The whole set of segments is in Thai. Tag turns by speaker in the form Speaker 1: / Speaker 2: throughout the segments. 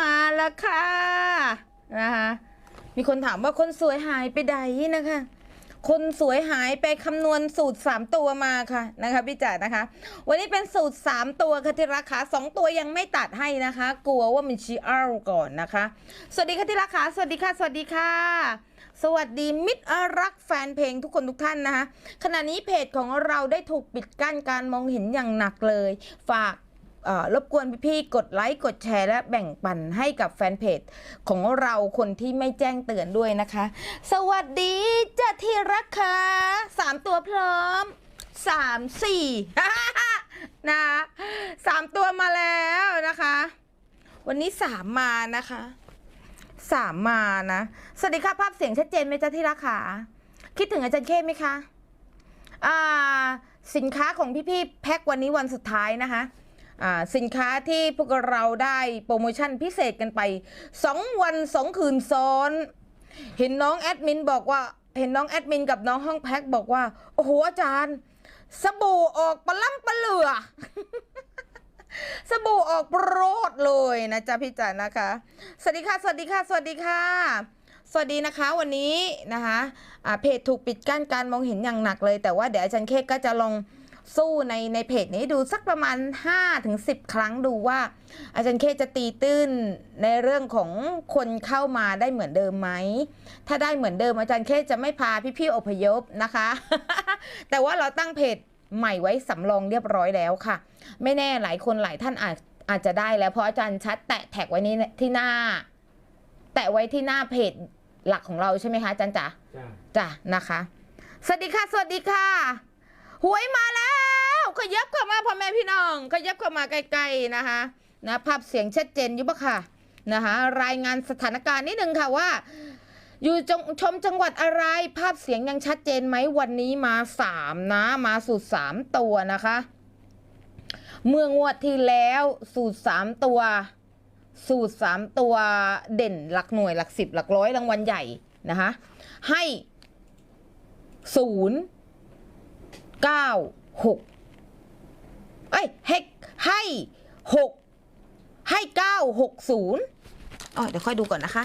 Speaker 1: มาละค่ะนะคะมีคนถามว่าคนสวยหายไปใดนะคะ คนสวยหายไปคำนวณสูตร 3 ตัวมาค่ะนะคะพี่จ๋านะคะ วันนี้เป็นสูตร 3 ตัวค่ะที่ราคา2ตัวยังไม่ตัดให้นะคะ กลัวว่ามันชีอัลก่อนนะคะ สวัสดีค่ะที่ราคาสวัสดีค่ะ สวัสดีค่ะสวัสดีมิตรรักแฟนเพลงทุกคนทุกท่านนะคะขณะนี้เพจของเราได้ถูกปิดกั้นการมองเห็นอย่างหนักเลย ฝาก รบกวนพี่ๆกดไลค์กดแชร์และแบ่งปันให้กับแฟนเพจของเราคนที่ไม่แจ้งเตือนด้วยนะคะ สวัสดีจ้าที่รักค่ะสามตัวพร้อมสามสี่นะสามตัวมาแล้วนะคะ วันนี้สามมานะคะสามมานะ สวัสดีค่ะภาพเสียงชัดเจนไหมจ๊ะที่รักค่ะคิดถึงอาจารย์เข้ไหมคะ อ่า สินค้าของพี่ๆแพ็ควันนี้วันสุดท้ายนะคะ สินค้าที่พวกเราได้โปรโมชั่นพิเศษกันไป 2 วัน 2 คืนซ้อน เห็นน้องแอดมินบอกว่าเห็นน้องแอดมินกับน้องห้องแพ็คบอกว่า โอ้โห อาจารย์ สบู่ออกปลาล่ำปลาเหลือ สบู่ออกโปรดเลยนะจ๊ะพี่จ๋านะคะ สวัสดีค่ะ สวัสดีค่ะ สวัสดีค่ะสวัสดีนะคะวันนี้นะคะอ่าเพจถูกปิดกั้นการมองเห็นอย่างหนักเลย แต่ว่าเดี๋ยวอาจารย์เคก็จะลอง สู้ในในเพจนี้ดูสักประมาณ 5-10 ครั้งดูว่า อาจารย์เคจะตีตื้นในเรื่องของคนเข้ามาได้เหมือนเดิมไหม ถ้าได้เหมือนเดิมอาจารย์เคจะไม่พาพี่ๆอพยพนะคะ แต่ว่าเราตั้งเพจใหม่ไว้สำรองเรียบร้อยแล้วค่ะ ไม่แน่หลายคนหลายท่านอาจอาจจะได้แล้วเพราะอาจารย์ชัดแตะแท็กไว้นี่ที่หน้า แตะไว้ที่หน้าเพจหลักของเราใช่ไหมคะอาจารย์จ๋า
Speaker 2: จ้า
Speaker 1: จ้ะนะคะ สวัสดีค่ะ สวัสดีค่ะ หวยมาแล้ว ขยับเข้ามาพ่อแม่พี่น้อง ขยับเข้ามาใกล้ๆนะคะนะภาพเสียงชัดเจนอยู่ปะค่ะนะคะรายงานสถานการณ์นิดนึงค่ะว่า อยู่จงชมจังหวัดอะไร ภาพเสียงยังชัดเจนไหมวันนี้มาสามนะมาสูตรสามตัวนะคะ เมื่องวดที่แล้วสูตรสามตัวสูตรสามตัวเด่นหลักหน่วยหลักสิบหลักร้อยรางวัลใหญ่นะคะให้ศูนย์เก้าหก ยให้ให้หกให้เก้าหกศูนย์อ๋อเดี๋ยวค่อยดูก่อนนะคะ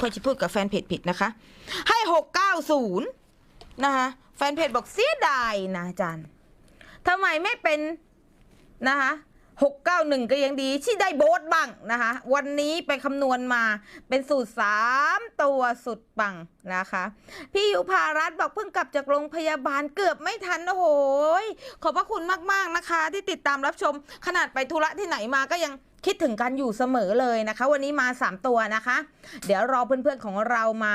Speaker 1: ค่อยจะพูดกับแฟนเพจผิดนะคะ ให้หกเก้าศูนย์นะคะแฟนเพจบอกเสียดายนะอาจารย์ทำไมไม่เป็นนะคะ หกเก้าหนึ่งก็ยังดีที่ได้โบสบ้างนะคะ วันนี้ไปคำนวณมาเป็นสูตรสามตัวสุดปังนะคะ พี่ยุพารัตบอกเพิ่งกลับจากโรงพยาบาลเกือบไม่ทัน โอ้โหยขอบพระคุณมาก ๆ นะคะ ที่ติดตามรับชมขนาดไปธุระที่ไหนมาก็ยังคิดถึงกันอยู่เสมอเลยนะคะ วันนี้มา 3 ตัวนะคะ เดี๋ยวรอเพื่อนๆของเรามา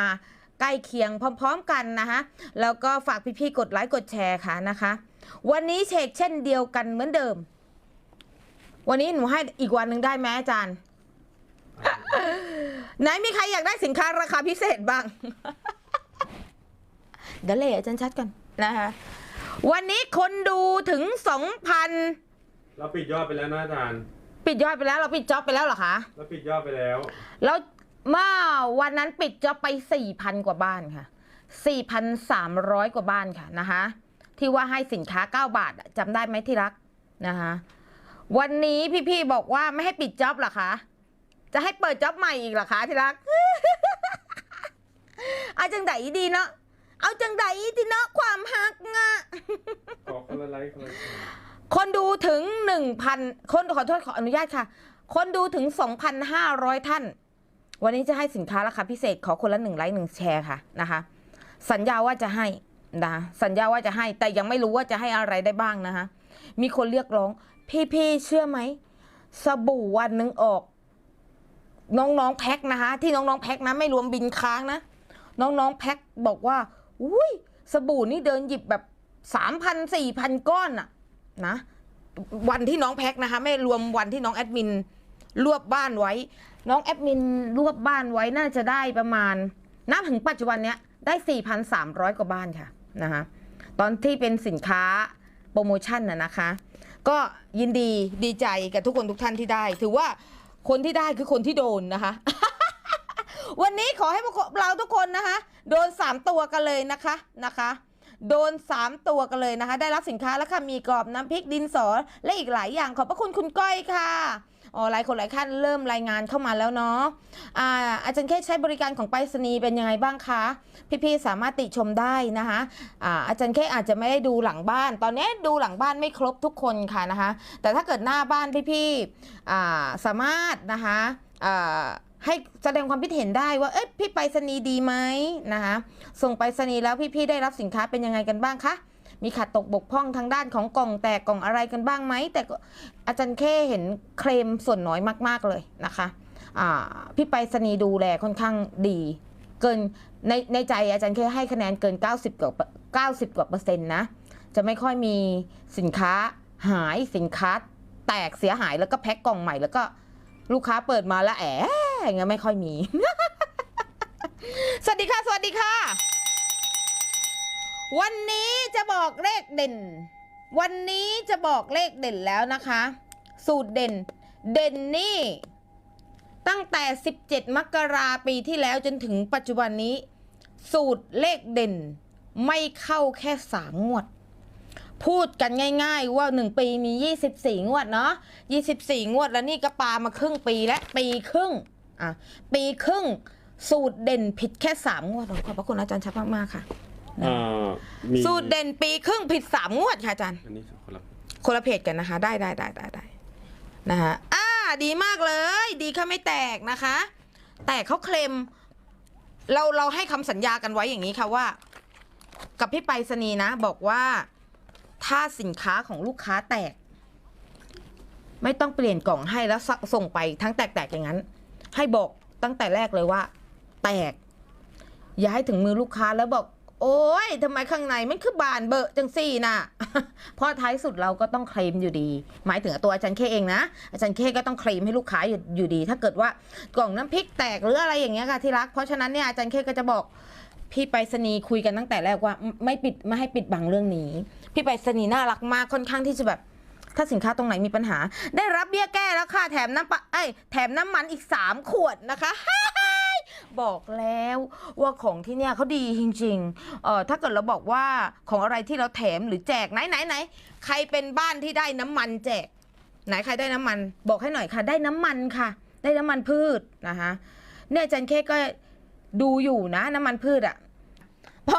Speaker 1: ใกล้เคียงพร้อม ๆ กันนะคะแล้วก็ฝากพี่ๆกดไลค์กดแชร์ค่ะนะคะ วันนี้เชกเช่นเดียวกันเหมือนเดิม วันนี้หนูให้อีกวันหนึ่งได้ไหมอาจารย์ ไหนมีใครอยากได้สินค้าราคาพิเศษบ้าง เดี๋ยวเลยอาจารย์ชัดกันนะคะวันนี้คนดูถึงสองพัน
Speaker 2: เราปิดยอดไปแล้วนะอาจารย์
Speaker 1: ปิดยอดไปแล้วเราปิดจ็อบไปแล้วเหรอคะ
Speaker 2: เราปิดยอดไปแล้ว
Speaker 1: แล้วเมื่อวันนั้นปิดจ็อบไปสี่พันกว่าบ้านค่ะสี่พันสามร้อยกว่าบ้านค่ะนะคะ ที่ว่าให้สินค้าเก้าบาทอะจำได้ไหมที่รักนะคะ วันนี้พี่ๆบอกว่าไม่ให้ปิดจ็อบเหรอคะ จะให้เปิดจ็อบใหม่อีกเหรอคะที่รัก เอาจังไดดีเนาะ เอาจังไดดีเนาะความฮักงะ
Speaker 2: ขอคนละไลค์คนละแชร์
Speaker 1: คนดูถึง1,000คนขอโทษขออนุญาตค่ะ คนดูถึง2,500ท่าน วันนี้จะให้สินค้าราคาพิเศษขอคนละหนึ่งไลค์หนึ่งแชร์ค่ะนะคะ สัญญาว่าจะให้นะสัญญาว่าจะให้แต่ยังไม่รู้ว่าจะให้อะไรได้บ้างนะคะมีคนเรียกร้อง พี่ๆเชื่อไหมสบู่วันหนึ่งออก น้องๆแพ็คนะคะ ที่น้องๆแพ็คนะไม่รวมบินค้างนะน้องๆแพ็คบอกว่าอุ้ยสบู่นี่เดินหยิบแบบสามพันสี่พันก้อนอะนะวันที่น้องแพ็คนะคะ ไม่รวมวันที่น้องแอดมินรวบบ้านไว้ น้องแอดมินรวบบ้านไว้น่าจะได้ประมาณนับถึงปัจจุบันเนี้ยได้ 4,300 กว่าบ้านค่ะนะคะตอนที่เป็นสินค้าโปรโมชั่นน่ะนะคะ ก็ยินดีดีใจกับทุกคนทุกท่านที่ได้ ถือว่าคนที่ได้คือคนที่โดนนะคะ วันนี้ขอให้พวกเราทุกคนนะคะ โดน3ตัวกันเลยนะคะนะคะ โดน 3 ตัวกันเลยนะคะ ได้รับสินค้าแล้วค่ะ มีกรอบน้ำพริกดินสอ และอีกหลายอย่างขอบพระคุณคุณก้อยค่ะอ๋อหลายคนหลายท่านเริ่มรายงานเข้ามาแล้วเนาะอ่าอาจารย์แค่ใช้บริการของไปรษณีย์เป็นยังไงบ้างคะ พี่ๆสามารถติชมได้นะคะอ่าอาจารย์แค่อาจจะไม่ได้ดูหลังบ้าน ตอนนี้ดูหลังบ้านไม่ครบทุกคนค่ะนะคะ แต่ถ้าเกิดหน้าบ้านพี่ๆอ่าสามารถนะคะอ่า ให้แสดงความคิดเห็นได้ว่า เอ๊ะพี่ไปรษณีย์ดีไหมนะคะ ส่งไปรษณีย์แล้วพี่ๆได้รับสินค้าเป็นยังไงกันบ้างคะ มีขัดตกบกพร่องทางด้านของกล่องแตกกล่องอะไรกันบ้างไหม แต่อาจารย์แค่เห็นเคลมส่วนน้อยมาก ๆเลยนะคะพี่ไปรษณีย์ดูแลค่อนข้างดี เกินในในใจอาจารย์แค่ให้คะแนนเกิน 90 กว่า90 กว่าเปอร์เซ็นต์นะ จะไม่ค่อยมีสินค้าหายสินค้าแตกเสียหายแล้วก็แพ็คกล่องใหม่แล้วก็ลูกค้าเปิดมาแล้วแอะ อย่างเงี้ยไม่ค่อยมี สวัสดีค่ะ สวัสดีค่ะ วันนี้จะบอกเลขเด่น วันนี้จะบอกเลขเด่นแล้วนะคะ สูตรเด่น เด่นนี่ตั้งแต่ 17 มกราปีที่แล้วจนถึงปัจจุบันนี้ สูตรเลขเด่น ไม่เข้าแค่สามงวด พูดกันง่าย ๆ ว่า 1 ปีมี 24 งวดเนาะ24 งวดแล้วนี่ก็ปามาครึ่งปีและปีครึ่ง อะปีครึ่งสูตรเด่นผิดแค่3งวดโอ้ขอบพระคุณอาจารย์ชัดมากๆค่ะ
Speaker 2: อ่ามี
Speaker 1: สูตรเด่นปีครึ่งผิด3งวดค่ะอาจารย์
Speaker 2: อันนี้คนละ
Speaker 1: คนละเพจกันนะคะ ได้ได้ได้ได้ได้นะคะอ่าดีมากเลย ดีค่ะไม่แตกนะคะ แต่เขาเคลมเราเราให้คำสัญญากันไว้อย่างนี้ค่ะว่า กับพี่ไปรษณีย์นะ บอกว่าถ้าสินค้าของลูกค้าแตก ไม่ต้องเปลี่ยนกล่องให้แล้วสส่งไปทั้งแตกๆอย่างนั้น ให้บอกตั้งแต่แรกเลยว่า แตก อย่าให้ถึงมือลูกค้าแล้วบอก โอ้ยทำไมข้างในมันคือบานเบอะจังสี่น่ะเพราะท้ายสุดเราก็ต้องเคลมอยู่ดี หมายถึงตัวอาจารย์เคเองนะ อาจารย์เคก็ต้องเคลมให้ลูกค้าอยู่อยู่ดี ถ้าเกิดว่ากล่องน้ำพริกแตกหรืออะไรอย่างเงี้ยค่ะที่รัก เพราะฉะนั้นเนี่ยอาจารย์เคก็จะบอกพี่ไปรษณีย์คุยกันตั้งแต่แรกว่า ไม่ไม่ปิดไม่ให้ปิดบังเรื่องนี้ พี่ไปรษณีย์น่ารักมากค่อนข้างที่จะแบบ ถ้าสินค้าตรงไหนมีปัญหา ได้รับเบี้ยแก้แล้วค่ะแถมน้ำปะเอ้ยแถมน้ำมันอีก 3 ขวดนะคะบอกแล้วว่าของที่เนี่ยเขาดีจริงๆเออถ้าเกิดเราบอกว่าของอะไรที่เราแถมหรือแจกไหนไหนไหนใครเป็นบ้านที่ได้น้ำมันแจก ไหนใครได้น้ำมัน บอกให้หน่อยค่ะ ได้น้ำมันค่ะ ได้น้ำมันพืชนะคะเนี่ยจันเคก็ดูอยู่นะน้ำมันพืชอะพอ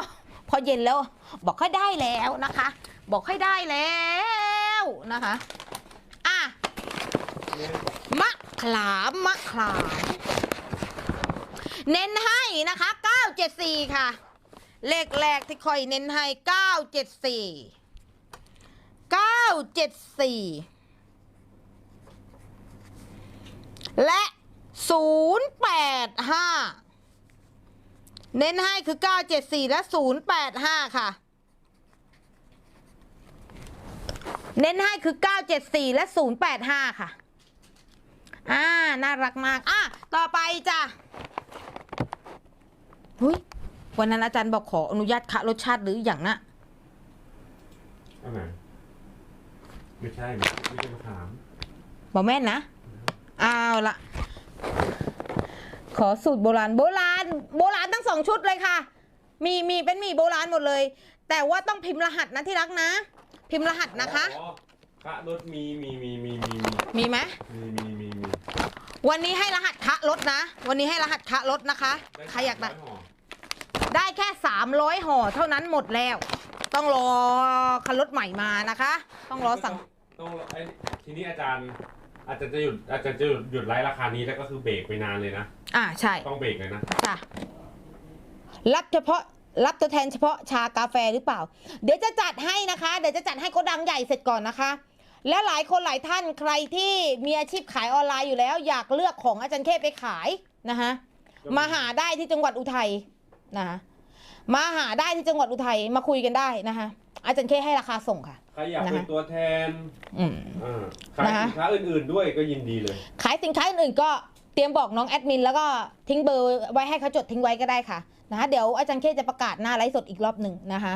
Speaker 1: พอเย็นแล้ว บอกให้ได้แล้วนะคะ บอกให้ได้แล้ว นะคะอะมะขามมะขาม เน้นให้นะคะ 974 ค่ะ เลขแรกที่คอยเน้นให้ 974 974 และ 085 เน้นให้คือ 974 และ 085 ค่ะ เน้นให้คือ 974 และ 085 ค่ะ อ่า น่ารักมาก อะ ต่อไปจ้ะหุยวันนั้นอาจารย์บอกขออนุญาตคะรสชาติหรืออย่างนะ
Speaker 2: อันไหนไม่ใช่ ไม่ใช่มะขาม
Speaker 1: บอกแม่นนะ เอาละ ขอสูตรโบราณ โบราณ โบราณทั้งสองชุดเลยค่ะ มี มีเป็นหมีโบราณหมดเลย แต่ว่าต้องพิมพ์รหัสนะที่รักนะ พิมพ์รหัสนะคะ
Speaker 2: อ๋อคะรถมีมีมีมีมีมี
Speaker 1: มีไหม
Speaker 2: มีมีมีมี
Speaker 1: วันนี้ให้รหัสคะรถนะ วันนี้ให้รหัสคะรถนะคะ ใครอยากได้
Speaker 2: สมร้ห่อ
Speaker 1: ได้แค่ 300ห่อเท่านั้นหมดแล้ว ต้องรอคันรถใหม่มานะคะ ต้องรอสั่ง
Speaker 2: ต้องต้องไอ้ทีนี้อาจารย์ อาจจะจะหยุดอาจจะจะหยุดหยุดไลฟ์ราคานี้แล้วก็คือเบรกไปนานเลยนะ
Speaker 1: อ่าใช่
Speaker 2: ต้องเบรกเลยนะ
Speaker 1: จ้ะรับเฉพาะ รับตัวแทนเฉพาะชากาแฟหรือเปล่า เดี๋ยวจะจัดให้นะคะ เดี๋ยวจะจัดให้โกดังใหญ่เสร็จก่อนนะคะ และหลายคนหลายท่านใครที่มีอาชีพขายออนไลน์อยู่แล้ว อยากเลือกของอาจารย์เคไปขายนะคะมาหาได้ที่จังหวัดอุทัยนะคะมาหาได้ที่จังหวัดอุทัยมาคุยกันได้นะคะอาจารย์เคให้ราคาส่งค่ะ
Speaker 2: ใครอยากเป็น
Speaker 1: นะคะ
Speaker 2: ตัวแทน
Speaker 1: อืม
Speaker 2: อ่าขาย
Speaker 1: นะคะ
Speaker 2: สินค้าอื่นๆด้วยก็ยินดีเลย
Speaker 1: ขายสินค้าอื่นๆก็เตรียมบอกน้องแอดมินแล้วก็ทิ้งเบอร์ไว้ให้เขาจดทิ้งไว้ก็ได้ค่ะ นะคะเดี๋ยวอาจารย์เคจะประกาศหน้าไลฟ์สดอีกรอบหนึ่งนะคะ